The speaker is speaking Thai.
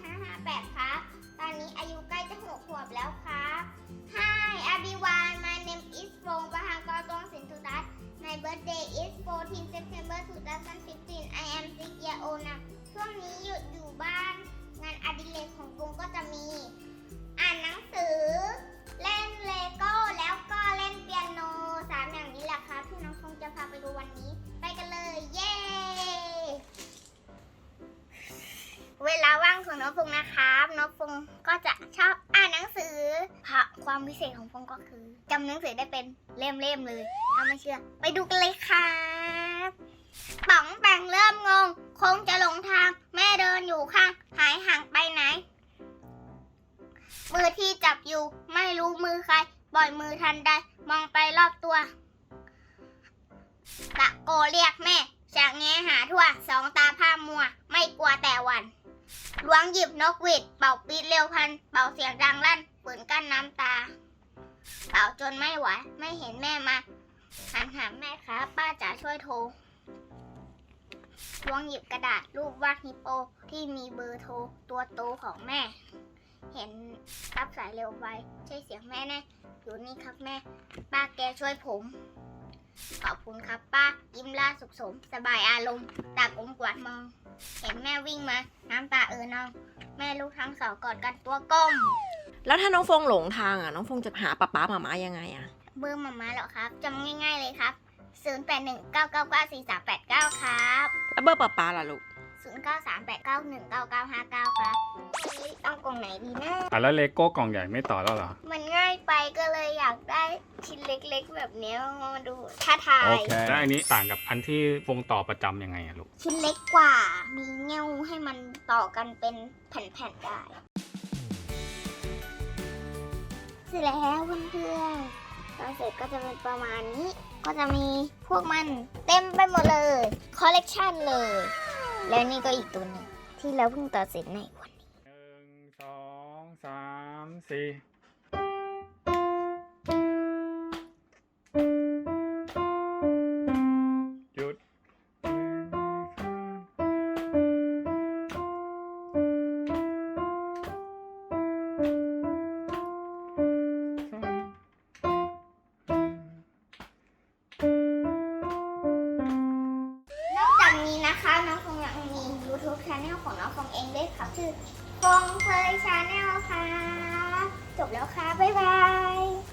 2558 ครับ ตอนนี้อายุใกล้จะ 6 ขวบแล้วครับ Hi everyone my name is Phong Pahangkotong Sintutat my birthday is 14 September 2015 I am 6 year old นะช่วงนี้หยุดอยู่บ้าน งานอดิเรกของกรุงก็จะมี องน้องฟงนะครับน้องฟงก็จะชอบอ่านหนังสือค่ะความพิเศษของฟงก็คือจำหนังสือได้เป็นเล่มๆเลยถ้าไม่เชื่อ ไปดูกันเลยครับป๋องแปงเริ่มงง คงจะหลงทาง แม่เดินอยู่ข้าง หายห่างไปไหน มือที่จับอยู่ไม่รู้มือใครปล่อยมือทันใดมองไปรอบตัวตะโกเรียกแม่จากแงหาทั่วสองตา วงหยิบนกหวีดเป่าปีดเร็วพัน เป่าเสียงดังลั่นปืนกั้นน้ำตา เป่าจนไม่ไหว ไม่เห็นแม่มาหันหาแม่ครับ ป้าจ๋าช่วยโทรล้วงหยิบกระดาษรูปวาดฮิปโปที่มีเบอร์โทรตัวโตของแม่ เห็นรับสายเร็วไวใช่เสียงแม่แน่อยู่นี่ครับแม่ ป้าแกช่วยผม ขอบคุณครับป้ายิ้มล่าสุขสม สบายอารมณ์ตากลมกวาดมอง เห็นแม่วิ่งมา น้ำตาเออนอง แม่ลูกทั้งสองกอดกันตัวก้มแล้วถ้าน้องฟงหลงทางอะน้องฟงจะหาป๊าป๊าหมาม้ายังไงอะ เบอร์มาม่าเหรอครับจำง่ายๆเลยครับ 0 8 1 9 9 9 4 3 8 9 ครับ แล้วเบอร์ป๊าป๊าล่ะลูก 0 9 3 8 9 1 9 9 5 9 ครับเฮ้ยต้องกล่องไหนดีนะ อะแล้วเลโก้กล่องใหญ่ไม่ต่อแล้วเหรอ มันง่ายไปก็เลยอยากได้ชิ้นเล็กๆ แบบเนี้ยมาดูท้าทายแล้วอันนี้ต่างกับอันที่วงต่อประจำยังไงอะลูก ชิ้นเล็กกว่า มีเงี้ยวให้มันต่อกันเป็นแผ่นๆได้ เสร็จแล้วเพื่อนๆตอนเสร็จก็จะเป็นประมาณนี้ ก็จะมีพวกมันเต็มไปหมดเลย คอลเลกชันเลย แล้วนี่ก็อีกตัวหนึ่งที่เราเพิ่งตัดเสร็จในวันนี้หนึ่งสองสามสี่ YouTube Channel ของน้องฟงเองด้วยค่ะชื่อฟงเพยชาแนลค่ะ จบแล้วค่ะ บ๊ายบาย